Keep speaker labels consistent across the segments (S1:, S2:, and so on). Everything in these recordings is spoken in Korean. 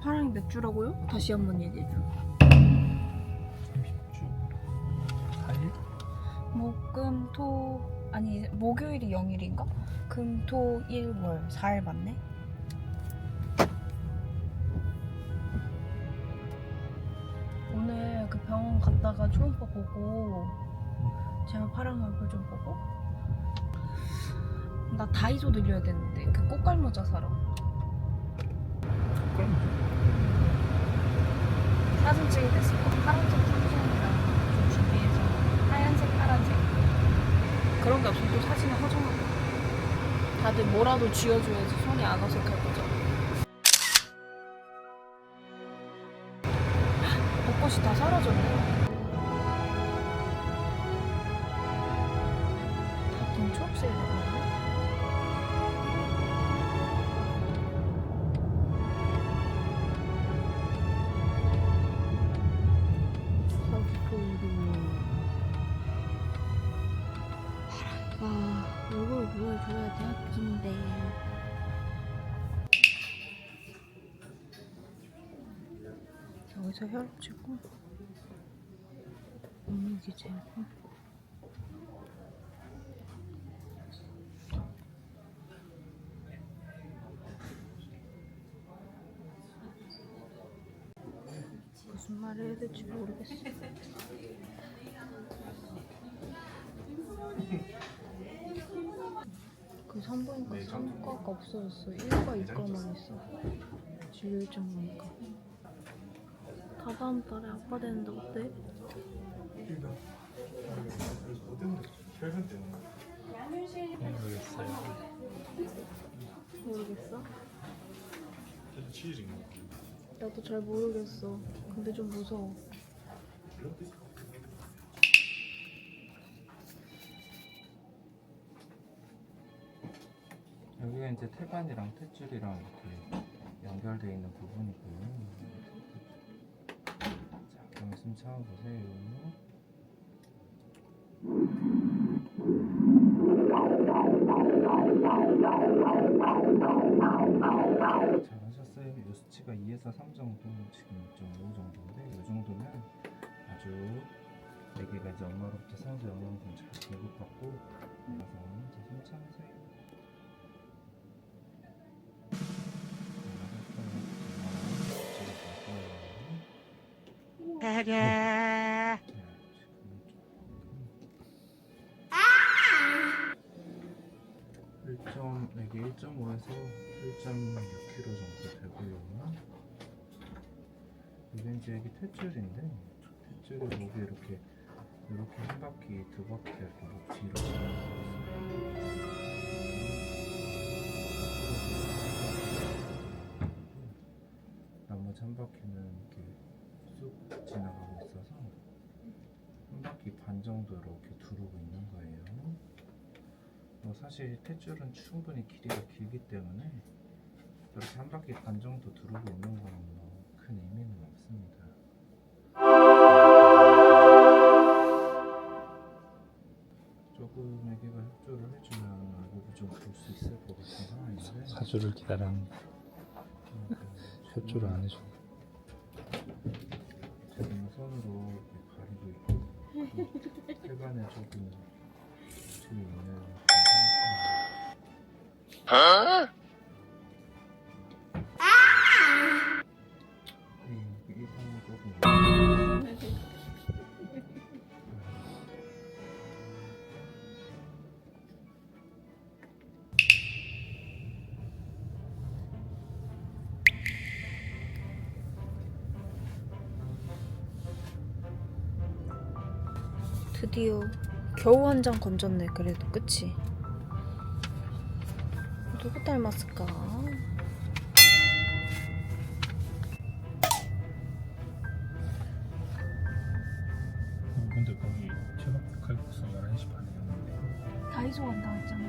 S1: 파랑이 몇 주라고요? 다시 한 번 얘기해줘.
S2: 30주 4일?
S1: 목, 금, 토 아니 목요일이 0일인가? 금, 토, 일, 월 4일 맞네? 오늘 그 병원 갔다가 초음파 보고 제발 파랑 얼굴 좀 보고 나 다이소 들려야 되는데 그 꽃갈모자 사러 사진 찍을 때 쓰고 파란색 삼성이랑 좀 준비해서 하얀색, 파란색. 그런 게 없으면 또 사진을 허전하고. 다들 뭐라도 쥐어줘야지 손이 안 어색할 거죠. 벚꽃이 다 사라졌네. 다돈 초록색이 나왔네 여기서 혈압 찍고 이미지 재고 무슨 말을 해야 될지 모르겠어. 그 산부인과 산과가 없어졌어. 1과 2과만 있어 진료일정 보니까 다 다음 달에 아빠 되는데 어때?
S2: 모르겠어? 치질인가?
S1: 나도 잘 모르겠어. 근데 좀 무서워.
S3: 여기가 이제 태반이랑 탯줄이랑 이렇게 연결되어 있는 부분이고요. 숨 참아보세요. 잘하셨어요. 이 수치가 2에서 3 정도, 지금 2.5 정도인데 이 정도면 아주 아기가 이제 엄마로부터 산소 영양분 잘 공급받고 그래서 이제 숨 참으세요. 일점 이게 1.5에서 1.6kg 정도 되고요. 이게 이제 여기 탯줄인데 탯줄이 목에 이렇게 이렇게 한 바퀴 두 바퀴 이렇게 목 뒤로 나머지 한 바퀴는 이렇게 쑥 지나가고 있어서 한 바퀴 반 정도 이렇게 두르고 있는 거예요. 뭐 사실 탯줄은 충분히 길이가 길기 때문에 이렇게 한 바퀴 반 정도 두르고 있는 거는 뭐큰 의미는 없습니다. 조금 애기가 협조를 해주면 얼굴을 좀볼 수 있을 것 같은 상황인데
S2: 사주를 기다렸는데
S3: 그
S2: 협조를 안 해줘
S3: 태반에 조금 줄 있는 네,
S1: 드디어 겨우 한 장 건졌네. 그래도 그치? 누구 닮았을까?
S2: 근데 거기 최박 칼국수 11시 반에
S1: 다이소 간다고 했잖아.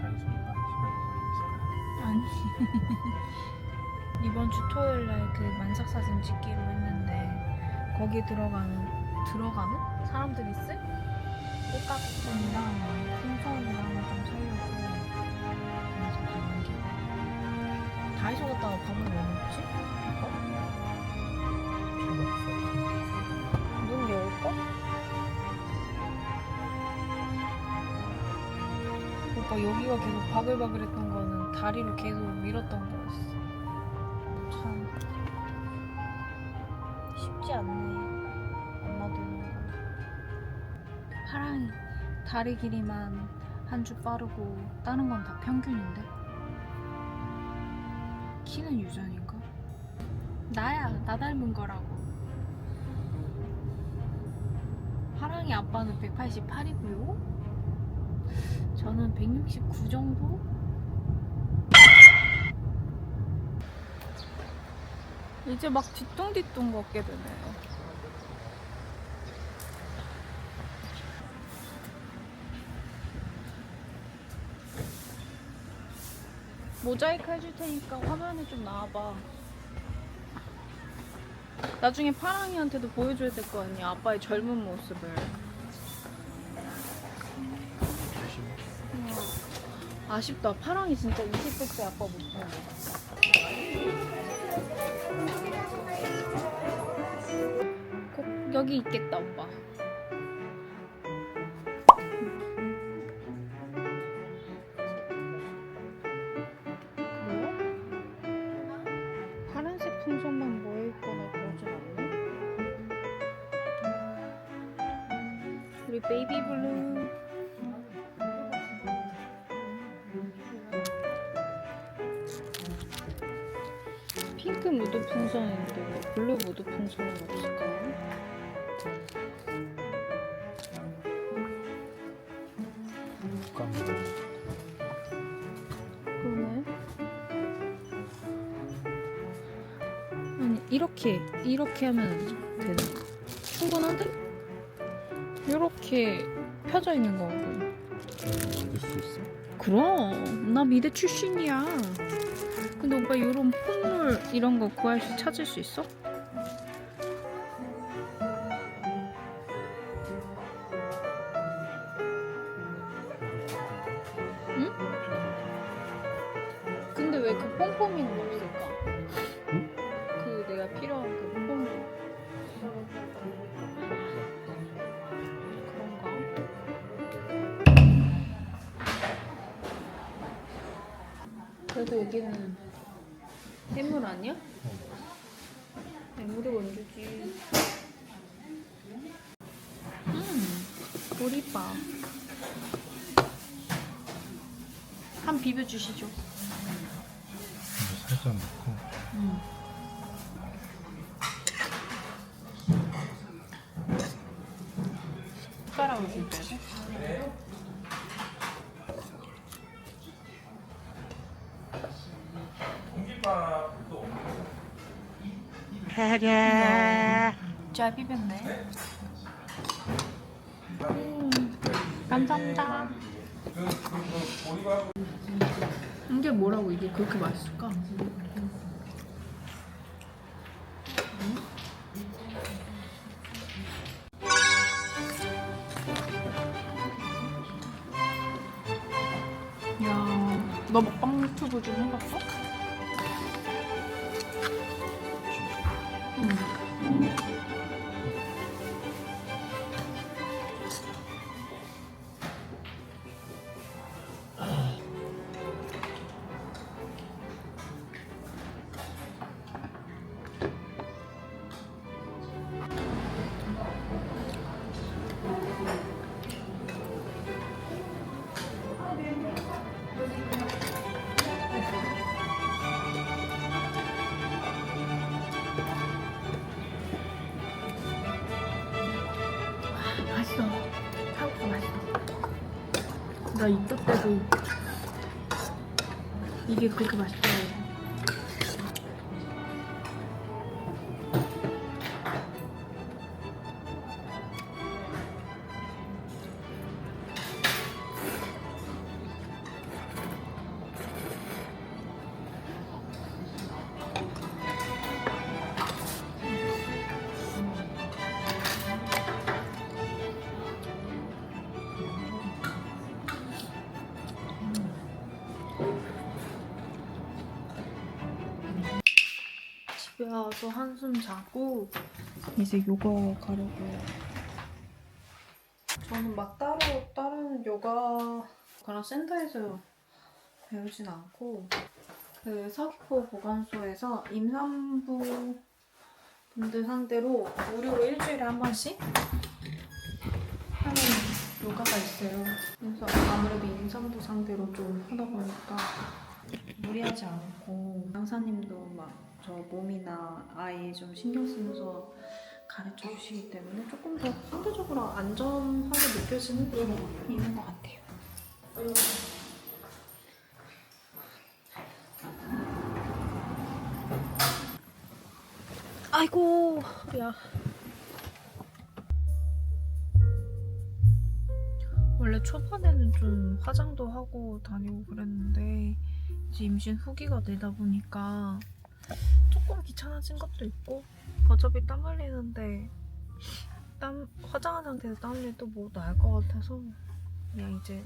S2: 다이소에 많이 있을까요?
S1: 아니. 이번 주 토요일 날그 만삭 사진 찍기로 했는데 거기 들어가는 들어가는 사람들 있을 꽃가공이랑 풍선이랑 좀 살려고 그래서 다이소 갔다가 밥을 왜 먹지? 눈 열까? 오빠 여기가 계속 바글바글했던 거는 다리로 계속 밀었던 거였어. 다리 길이만 한 주 빠르고 다른 건 다 평균인데. 키는 유전인가? 나야 나 닮은 거라고. 파랑이 아빠는 188이고요. 저는 169 정도? 이제 막 뒤뚱뒤뚱 걷게 되네요. 모자이크 해줄 테니까 화면에 좀 나와봐. 나중에 파랑이한테도 보여줘야 될 거 아니야. 아빠의 젊은 모습을. 음, 아쉽다. 파랑이 진짜 20대 때 아빠 못 보는 꼭 여기 있겠다, 오빠. 베이비 블루. 핑크 무드 풍선인데 블루 무드 풍선은 없을까요? 그러네. 아니 이렇게 이렇게 하면 되나? 충분한데? 이렇게 펴져 있는 거고.
S2: 만들 수 있어?
S1: 그럼 나 미대 출신이야. 근데 오빠 이런 폼물 이런 거 구할 수 찾을 수 있어? 근데 왜 그 폼폼이는 없을 여기는 해물 아니야? 해물이 원주지. 음, 보리밥. 한 비벼 주시죠.
S2: 이거 살짝 넣고
S1: 음. 숟가락을 준다고? 잘 비볐네. 음, 감사합니다. 이게 뭐라고 이게 그렇게 맛있을까? 야, 너 먹방 유튜브 좀 해봤어? 때도 이게 그렇게 맛있 더라고. 집에 와서 한숨 자고 이제 요가 가려고요. 저는 막 따로 다른 요가 그런 센터에서 배우진 않고 그 서귀포 보건소에서 임산부 분들 상대로 무료로 일주일에 한 번씩 하는 요가가 있어요. 그래서 아무래도 임산부 상대로 좀 하다 보니까 무리하지 않고 강사님도 막 저 몸이나 아이 좀 신경 쓰면서 가르쳐 주시기 때문에 조금 더 상대적으로 안전하게 느껴지는 게 있는 것 같아요. 아이고, 야. 원래 초반에는 좀 화장도 하고 다니고 그랬는데 이제 임신 후기가 되다 보니까 조금 귀찮아진 것도 있고 어차피 땀 흘리는데 땀 화장한 상태에서 땀 흘리면 또뭐 나을 것 같아서 그냥 이제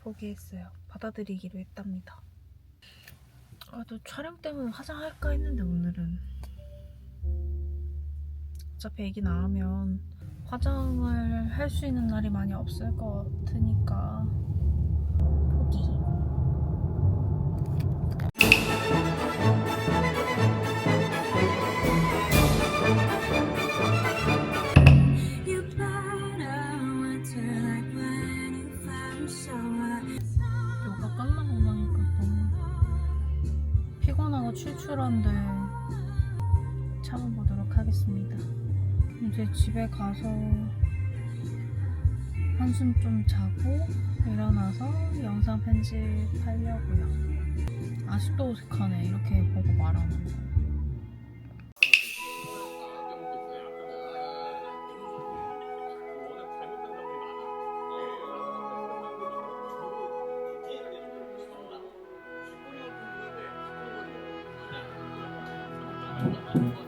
S1: 포기했어요. 받아들이기로 했답니다. 아, 또 촬영 때문에 화장할까 했는데 오늘은 어차피 애기 낳으면 화장을 할 수 있는 날이 많이 없을 것 같으니까 포기. 출출한데 참아보도록 하겠습니다. 이제 집에 가서 한숨 좀 자고 일어나서 영상 편집하려고요. 아직도 어색하네 이렇게 보고 말하는 거.
S2: 很很